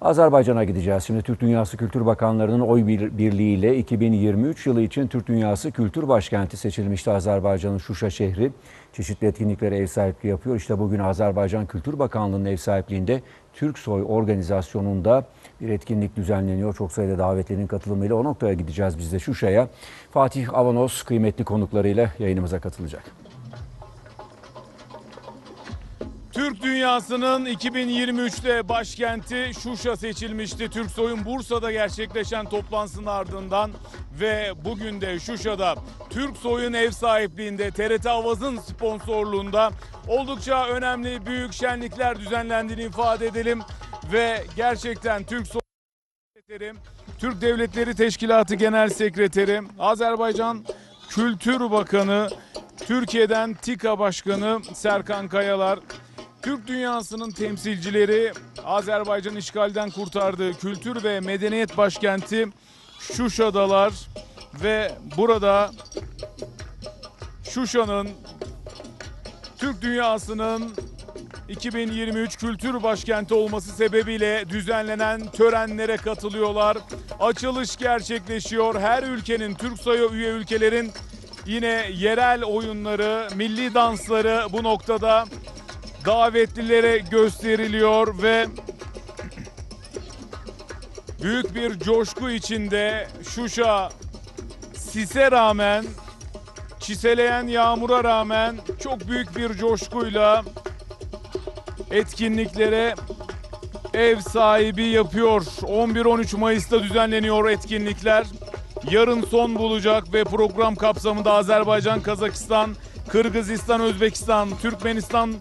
Azerbaycan'a gideceğiz. Şimdi Türk Dünyası Kültür Bakanları'nın oy bir- birliğiyle 2023 yılı için Türk Dünyası Kültür Başkenti seçilmişti Azerbaycan'ın Şuşa şehri. Çeşitli etkinliklere ev sahipliği yapıyor. İşte bugün Azerbaycan Kültür Bakanlığı'nın ev sahipliğinde Türksoy organizasyonunda bir etkinlik düzenleniyor. Çok sayıda davetlinin katılımıyla o noktaya gideceğiz biz de Şuşa'ya. Fatih Avanos kıymetli konuklarıyla yayınımıza katılacak. Türk dünyasının 2023'te başkenti Şuşa seçilmişti. Türksoy'un Bursa'da gerçekleşen toplantısının ardından ve bugün de Şuşa'da Türksoy'un ev sahipliğinde TRT Avaz'ın sponsorluğunda oldukça önemli büyük şenlikler düzenlendiğini ifade edelim ve gerçekten Türksoy Sekreterim, Türk Devletleri Teşkilatı Genel Sekreteri, Azerbaycan Kültür Bakanı, Türkiye'den TİKA Başkanı Serkan Kayalar, Türk dünyasının temsilcileri Azerbaycan işgalden kurtardığı kültür ve medeniyet başkenti Şuşa'dalar ve burada Şuşa'nın Türk dünyasının 2023 Kültür Başkenti olması sebebiyle düzenlenen törenlere katılıyorlar. Açılış gerçekleşiyor. Her ülkenin, Türk sayı üye ülkelerin yine yerel oyunları, milli dansları bu noktada davetlilere gösteriliyor ve büyük bir coşku içinde Şuşa sise rağmen çiseleyen yağmura rağmen çok büyük bir coşkuyla etkinliklere ev sahibi yapıyor. 11-13 Mayıs'ta düzenleniyor etkinlikler. Yarın son bulacak ve program kapsamında Azerbaycan, Kazakistan, Kırgızistan, Özbekistan, Türkmenistan,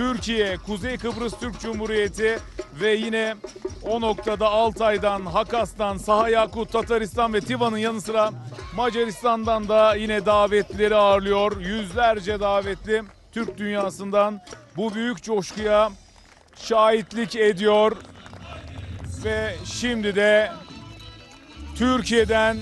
Türkiye, Kuzey Kıbrıs Türk Cumhuriyeti ve yine o noktada Altay'dan, Hakas'tan, Saha Yakut, Tataristan ve Tivan'ın yanı sıra Macaristan'dan da yine davetlileri ağırlıyor. Yüzlerce davetli Türk dünyasından bu büyük coşkuya şahitlik ediyor ve şimdi de Türkiye'den